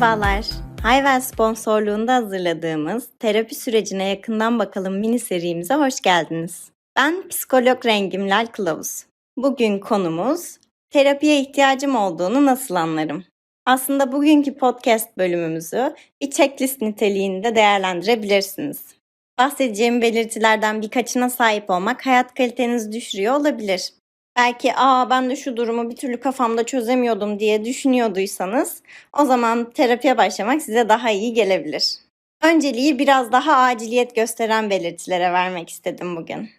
Merhabalar. Hayvel sponsorluğunda hazırladığımız terapi sürecine yakından bakalım mini serimize hoş geldiniz. Ben psikolog Rengim Lal Kılavuz. Bugün konumuz terapiye ihtiyacım olduğunu nasıl anlarım? Aslında bugünkü podcast bölümümüzü bir checklist niteliğinde değerlendirebilirsiniz. Bahsedeceğim belirtilerden birkaçına sahip olmak hayat kalitenizi düşürüyor olabilir. Belki aa ben de şu durumu bir türlü kafamda çözemiyordum diye düşünüyorduysanız o zaman terapiye başlamak size daha iyi gelebilir. Önceliği biraz daha aciliyet gösteren belirtilere vermek istedim bugün.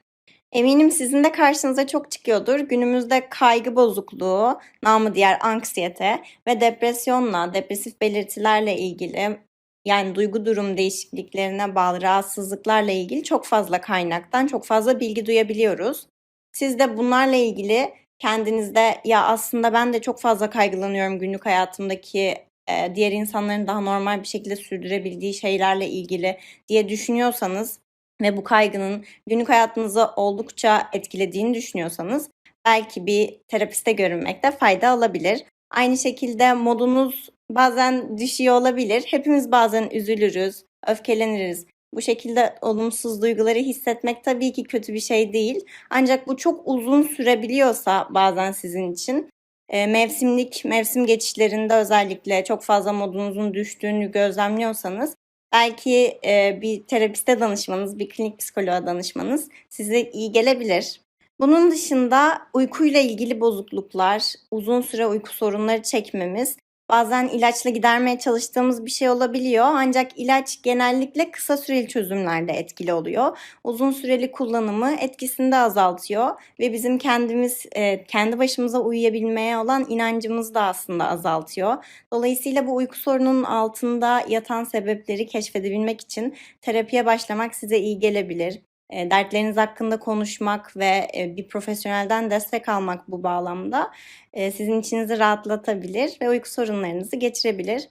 Eminim sizin de karşınıza çok çıkıyordur. Günümüzde kaygı bozukluğu, namı diğer anksiyete ve depresyonla, depresif belirtilerle ilgili yani duygu durum değişikliklerine bağlı rahatsızlıklarla ilgili çok fazla kaynaktan çok fazla bilgi duyabiliyoruz. Siz de bunlarla ilgili kendinizde ya aslında ben de çok fazla kaygılanıyorum günlük hayatımdaki e, diğer insanların daha normal bir şekilde sürdürebildiği şeylerle ilgili diye düşünüyorsanız ve bu kaygının günlük hayatınızı oldukça etkilediğini düşünüyorsanız belki bir terapiste görünmekte fayda alabilir. Aynı şekilde modunuz bazen düşüyor olabilir. Hepimiz bazen üzülürüz, öfkeleniriz. Bu şekilde olumsuz duyguları hissetmek tabii ki kötü bir şey değil. Ancak bu çok uzun sürebiliyorsa bazen sizin için e, mevsimlik, mevsim geçişlerinde özellikle çok fazla modunuzun düştüğünü gözlemliyorsanız belki e, bir terapiste danışmanız, bir klinik psikoloğa danışmanız size iyi gelebilir. Bunun dışında uykuyla ilgili bozukluklar, uzun süre uyku sorunları çekmemiz bazen ilaçla gidermeye çalıştığımız bir şey olabiliyor. Ancak ilaç genellikle kısa süreli çözümlerde etkili oluyor. Uzun süreli kullanımı etkisini de azaltıyor ve bizim kendimiz e, kendi başımıza uyuyabilmeye olan inancımızı da aslında azaltıyor. Dolayısıyla bu uyku sorununun altında yatan sebepleri keşfedebilmek için terapiye başlamak size iyi gelebilir. E, dertleriniz hakkında konuşmak ve e, bir profesyonelden destek almak bu bağlamda e, sizin içinizi rahatlatabilir ve uyku sorunlarınızı geçirebilir.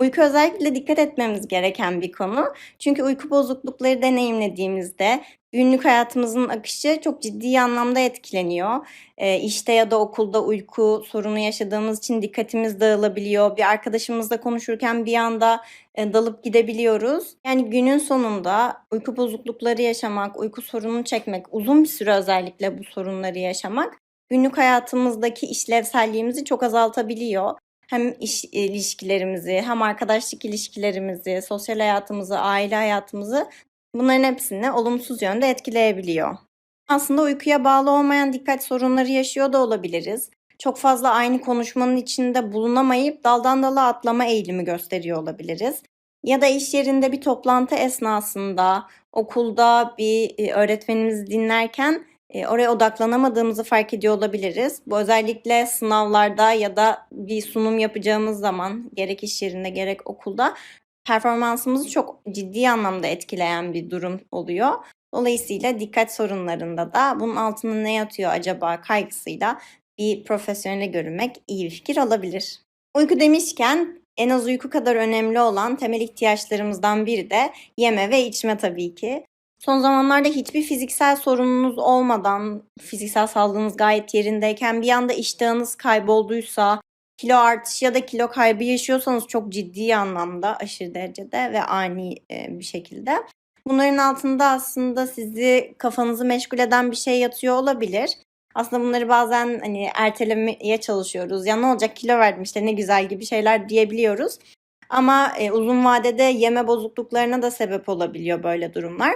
Uyku özellikle dikkat etmemiz gereken bir konu. Çünkü uyku bozuklukları deneyimlediğimizde günlük hayatımızın akışı çok ciddi anlamda etkileniyor. E, işte ya da okulda uyku sorunu yaşadığımız için dikkatimiz dağılabiliyor. Bir arkadaşımızla konuşurken bir anda e, dalıp gidebiliyoruz. Yani günün sonunda uyku bozuklukları yaşamak, uyku sorunu çekmek, uzun bir süre özellikle bu sorunları yaşamak günlük hayatımızdaki işlevselliğimizi çok azaltabiliyor hem iş ilişkilerimizi, hem arkadaşlık ilişkilerimizi, sosyal hayatımızı, aile hayatımızı bunların hepsini olumsuz yönde etkileyebiliyor. Aslında uykuya bağlı olmayan dikkat sorunları yaşıyor da olabiliriz. Çok fazla aynı konuşmanın içinde bulunamayıp daldan dala atlama eğilimi gösteriyor olabiliriz. Ya da iş yerinde bir toplantı esnasında, okulda bir e, öğretmenimizi dinlerken e, oraya odaklanamadığımızı fark ediyor olabiliriz. Bu özellikle sınavlarda ya da bir sunum yapacağımız zaman gerek iş yerinde gerek okulda performansımızı çok ciddi anlamda etkileyen bir durum oluyor. Dolayısıyla dikkat sorunlarında da bunun altında ne yatıyor acaba kaygısıyla bir profesyonele görünmek iyi bir fikir olabilir. Uyku demişken en az uyku kadar önemli olan temel ihtiyaçlarımızdan biri de yeme ve içme tabii ki. Son zamanlarda hiçbir fiziksel sorununuz olmadan, fiziksel sağlığınız gayet yerindeyken bir anda iştahınız kaybolduysa, kilo artışı ya da kilo kaybı yaşıyorsanız çok ciddi anlamda aşırı derecede ve ani e, bir şekilde. Bunların altında aslında sizi kafanızı meşgul eden bir şey yatıyor olabilir. Aslında bunları bazen hani ertelemeye çalışıyoruz. Ya ne olacak kilo verdim işte ne güzel gibi şeyler diyebiliyoruz. Ama e, uzun vadede yeme bozukluklarına da sebep olabiliyor böyle durumlar.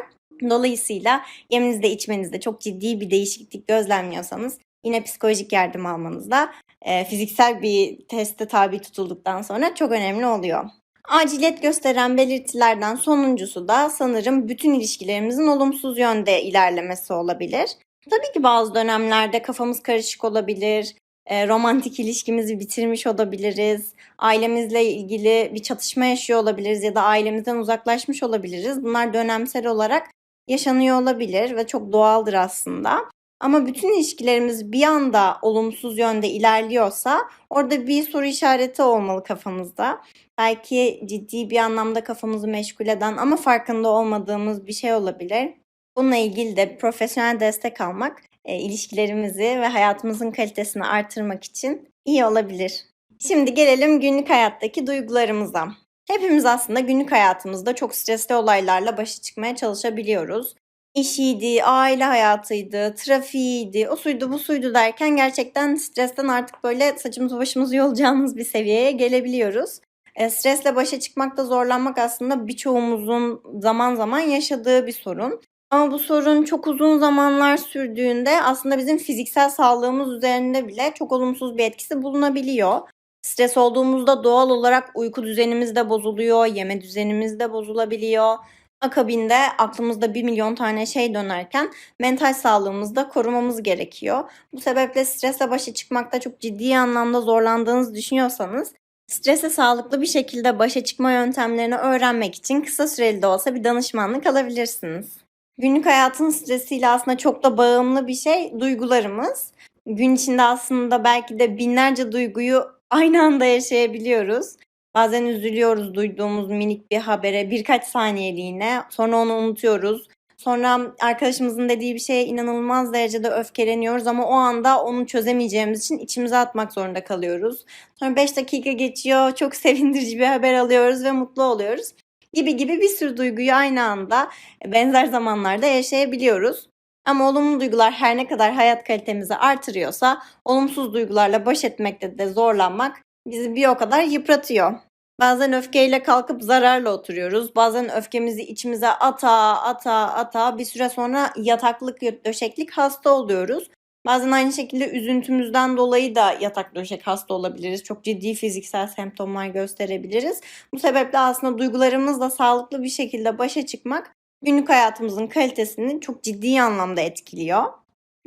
Dolayısıyla yeminizde içmenizde çok ciddi bir değişiklik gözlemliyorsanız yine psikolojik yardım almanızda e, fiziksel bir teste tabi tutulduktan sonra çok önemli oluyor. Aciliyet gösteren belirtilerden sonuncusu da sanırım bütün ilişkilerimizin olumsuz yönde ilerlemesi olabilir. Tabii ki bazı dönemlerde kafamız karışık olabilir, e, romantik ilişkimizi bitirmiş olabiliriz, ailemizle ilgili bir çatışma yaşıyor olabiliriz ya da ailemizden uzaklaşmış olabiliriz. Bunlar dönemsel olarak yaşanıyor olabilir ve çok doğaldır aslında. Ama bütün ilişkilerimiz bir anda olumsuz yönde ilerliyorsa orada bir soru işareti olmalı kafamızda. Belki ciddi bir anlamda kafamızı meşgul eden ama farkında olmadığımız bir şey olabilir. Bununla ilgili de profesyonel destek almak e, ilişkilerimizi ve hayatımızın kalitesini artırmak için iyi olabilir. Şimdi gelelim günlük hayattaki duygularımıza. Hepimiz aslında günlük hayatımızda çok stresli olaylarla başa çıkmaya çalışabiliyoruz. İşiydi, aile hayatıydı, trafiğiydi, o suydu bu suydu derken gerçekten stresten artık böyle saçımızı başımızı yolacağımız bir seviyeye gelebiliyoruz. E, stresle başa çıkmakta zorlanmak aslında birçoğumuzun zaman zaman yaşadığı bir sorun. Ama bu sorun çok uzun zamanlar sürdüğünde aslında bizim fiziksel sağlığımız üzerinde bile çok olumsuz bir etkisi bulunabiliyor. Stres olduğumuzda doğal olarak uyku düzenimiz de bozuluyor, yeme düzenimiz de bozulabiliyor. Akabinde aklımızda bir milyon tane şey dönerken mental sağlığımızı da korumamız gerekiyor. Bu sebeple stresle başa çıkmakta çok ciddi anlamda zorlandığınızı düşünüyorsanız strese sağlıklı bir şekilde başa çıkma yöntemlerini öğrenmek için kısa süreli de olsa bir danışmanlık alabilirsiniz. Günlük hayatın stresiyle aslında çok da bağımlı bir şey duygularımız. Gün içinde aslında belki de binlerce duyguyu aynı anda yaşayabiliyoruz. Bazen üzülüyoruz duyduğumuz minik bir habere birkaç saniyeliğine. Sonra onu unutuyoruz. Sonra arkadaşımızın dediği bir şeye inanılmaz derecede öfkeleniyoruz ama o anda onu çözemeyeceğimiz için içimize atmak zorunda kalıyoruz. Sonra 5 dakika geçiyor, çok sevindirici bir haber alıyoruz ve mutlu oluyoruz. Gibi gibi bir sürü duyguyu aynı anda benzer zamanlarda yaşayabiliyoruz. Ama olumlu duygular her ne kadar hayat kalitemizi artırıyorsa olumsuz duygularla baş etmekte de zorlanmak bizi bir o kadar yıpratıyor. Bazen öfkeyle kalkıp zararla oturuyoruz. Bazen öfkemizi içimize ata ata ata bir süre sonra yataklık döşeklik hasta oluyoruz. Bazen aynı şekilde üzüntümüzden dolayı da yatak döşek hasta olabiliriz. Çok ciddi fiziksel semptomlar gösterebiliriz. Bu sebeple aslında duygularımızla sağlıklı bir şekilde başa çıkmak günlük hayatımızın kalitesini çok ciddi anlamda etkiliyor.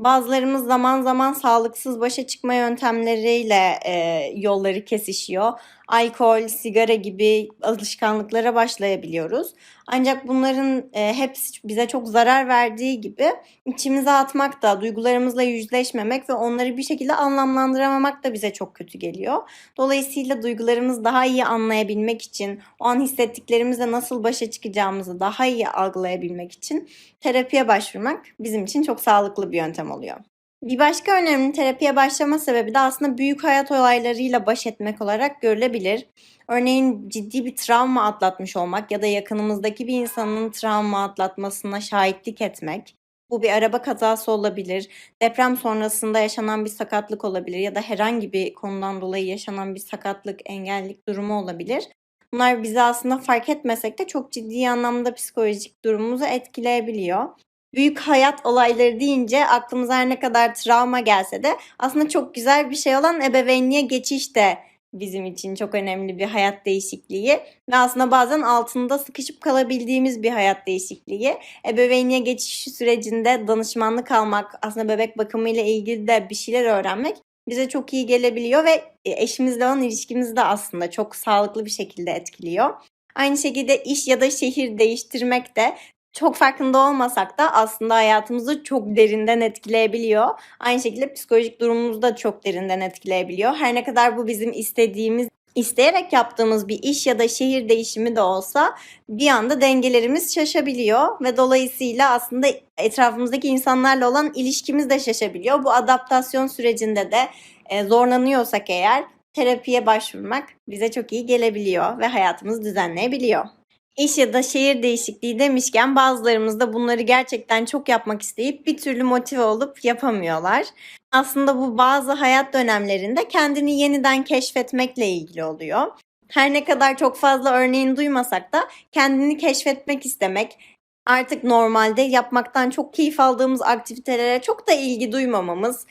Bazılarımız zaman zaman sağlıksız başa çıkma yöntemleriyle e, yolları kesişiyor. Alkol, sigara gibi alışkanlıklara başlayabiliyoruz. Ancak bunların e, hepsi bize çok zarar verdiği gibi içimize atmak da, duygularımızla yüzleşmemek ve onları bir şekilde anlamlandıramamak da bize çok kötü geliyor. Dolayısıyla duygularımızı daha iyi anlayabilmek için, o an hissettiklerimizle nasıl başa çıkacağımızı daha iyi algılayabilmek için terapiye başvurmak bizim için çok sağlıklı bir yöntem oluyor. Bir başka önemli terapiye başlama sebebi de aslında büyük hayat olaylarıyla baş etmek olarak görülebilir. Örneğin ciddi bir travma atlatmış olmak ya da yakınımızdaki bir insanın travma atlatmasına şahitlik etmek. Bu bir araba kazası olabilir, deprem sonrasında yaşanan bir sakatlık olabilir ya da herhangi bir konudan dolayı yaşanan bir sakatlık, engellik durumu olabilir. Bunlar bizi aslında fark etmesek de çok ciddi anlamda psikolojik durumumuzu etkileyebiliyor büyük hayat olayları deyince aklımıza her ne kadar travma gelse de aslında çok güzel bir şey olan ebeveynliğe geçiş de bizim için çok önemli bir hayat değişikliği ve aslında bazen altında sıkışıp kalabildiğimiz bir hayat değişikliği. Ebeveynliğe geçiş sürecinde danışmanlık almak, aslında bebek bakımı ile ilgili de bir şeyler öğrenmek bize çok iyi gelebiliyor ve eşimizle olan ilişkimizi de aslında çok sağlıklı bir şekilde etkiliyor. Aynı şekilde iş ya da şehir değiştirmek de çok farkında olmasak da aslında hayatımızı çok derinden etkileyebiliyor. Aynı şekilde psikolojik durumumuzu da çok derinden etkileyebiliyor. Her ne kadar bu bizim istediğimiz isteyerek yaptığımız bir iş ya da şehir değişimi de olsa bir anda dengelerimiz şaşabiliyor ve dolayısıyla aslında etrafımızdaki insanlarla olan ilişkimiz de şaşabiliyor. Bu adaptasyon sürecinde de e, zorlanıyorsak eğer terapiye başvurmak bize çok iyi gelebiliyor ve hayatımızı düzenleyebiliyor. İş ya da şehir değişikliği demişken bazılarımız da bunları gerçekten çok yapmak isteyip bir türlü motive olup yapamıyorlar. Aslında bu bazı hayat dönemlerinde kendini yeniden keşfetmekle ilgili oluyor. Her ne kadar çok fazla örneğini duymasak da kendini keşfetmek istemek, artık normalde yapmaktan çok keyif aldığımız aktivitelere çok da ilgi duymamamız,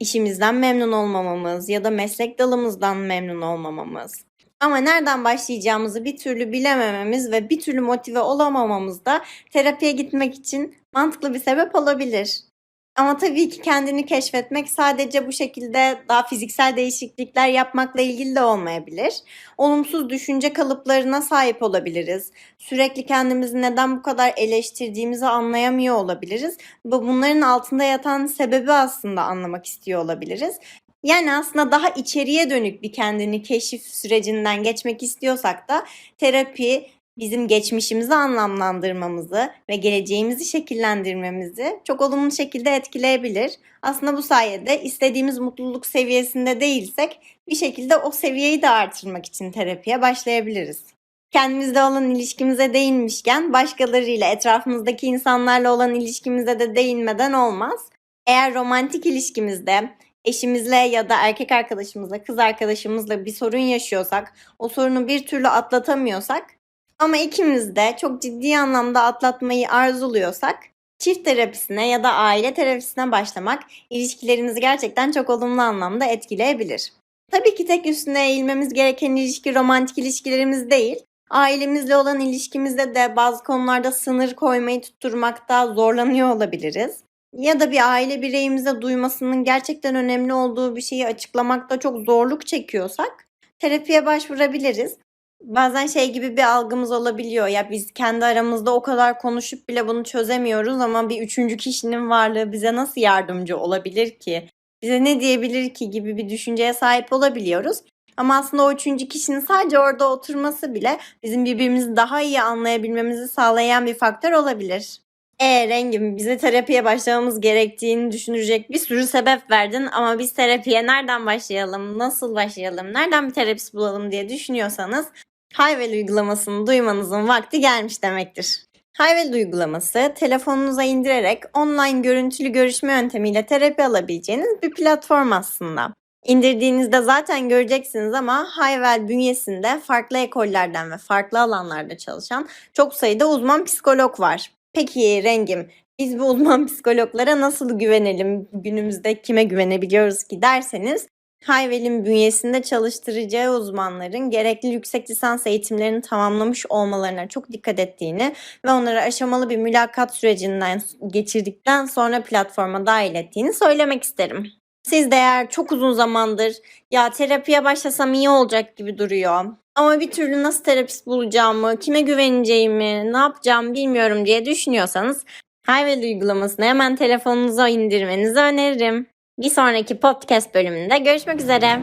işimizden memnun olmamamız ya da meslek dalımızdan memnun olmamamız ama nereden başlayacağımızı bir türlü bilemememiz ve bir türlü motive olamamamız da terapiye gitmek için mantıklı bir sebep olabilir. Ama tabii ki kendini keşfetmek sadece bu şekilde daha fiziksel değişiklikler yapmakla ilgili de olmayabilir. Olumsuz düşünce kalıplarına sahip olabiliriz. Sürekli kendimizi neden bu kadar eleştirdiğimizi anlayamıyor olabiliriz. Bunların altında yatan sebebi aslında anlamak istiyor olabiliriz. Yani aslında daha içeriye dönük bir kendini keşif sürecinden geçmek istiyorsak da terapi bizim geçmişimizi anlamlandırmamızı ve geleceğimizi şekillendirmemizi çok olumlu şekilde etkileyebilir. Aslında bu sayede istediğimiz mutluluk seviyesinde değilsek bir şekilde o seviyeyi de artırmak için terapiye başlayabiliriz. Kendimizle olan ilişkimize değinmişken başkalarıyla etrafımızdaki insanlarla olan ilişkimize de değinmeden olmaz. Eğer romantik ilişkimizde eşimizle ya da erkek arkadaşımızla, kız arkadaşımızla bir sorun yaşıyorsak, o sorunu bir türlü atlatamıyorsak ama ikimiz de çok ciddi anlamda atlatmayı arzuluyorsak çift terapisine ya da aile terapisine başlamak ilişkilerimizi gerçekten çok olumlu anlamda etkileyebilir. Tabii ki tek üstüne eğilmemiz gereken ilişki romantik ilişkilerimiz değil. Ailemizle olan ilişkimizde de bazı konularda sınır koymayı tutturmakta zorlanıyor olabiliriz. Ya da bir aile bireyimize duymasının gerçekten önemli olduğu bir şeyi açıklamakta çok zorluk çekiyorsak terapiye başvurabiliriz. Bazen şey gibi bir algımız olabiliyor. Ya biz kendi aramızda o kadar konuşup bile bunu çözemiyoruz ama bir üçüncü kişinin varlığı bize nasıl yardımcı olabilir ki? Bize ne diyebilir ki gibi bir düşünceye sahip olabiliyoruz. Ama aslında o üçüncü kişinin sadece orada oturması bile bizim birbirimizi daha iyi anlayabilmemizi sağlayan bir faktör olabilir. E rengim bize terapiye başlamamız gerektiğini düşünecek bir sürü sebep verdin ama biz terapiye nereden başlayalım, nasıl başlayalım, nereden bir terapist bulalım diye düşünüyorsanız Hayvel uygulamasını duymanızın vakti gelmiş demektir. Hayvel uygulaması telefonunuza indirerek online görüntülü görüşme yöntemiyle terapi alabileceğiniz bir platform aslında. İndirdiğinizde zaten göreceksiniz ama Hayvel bünyesinde farklı ekollerden ve farklı alanlarda çalışan çok sayıda uzman psikolog var. Peki rengim, biz bu uzman psikologlara nasıl güvenelim? Günümüzde kime güvenebiliyoruz ki derseniz Hayvel'in bünyesinde çalıştıracağı uzmanların gerekli yüksek lisans eğitimlerini tamamlamış olmalarına çok dikkat ettiğini ve onları aşamalı bir mülakat sürecinden geçirdikten sonra platforma dahil ettiğini söylemek isterim. Siz de eğer çok uzun zamandır ya terapiye başlasam iyi olacak gibi duruyor. Ama bir türlü nasıl terapist bulacağımı, kime güveneceğimi, ne yapacağımı bilmiyorum diye düşünüyorsanız Hayvel uygulamasını hemen telefonunuza indirmenizi öneririm. Bir sonraki podcast bölümünde görüşmek üzere.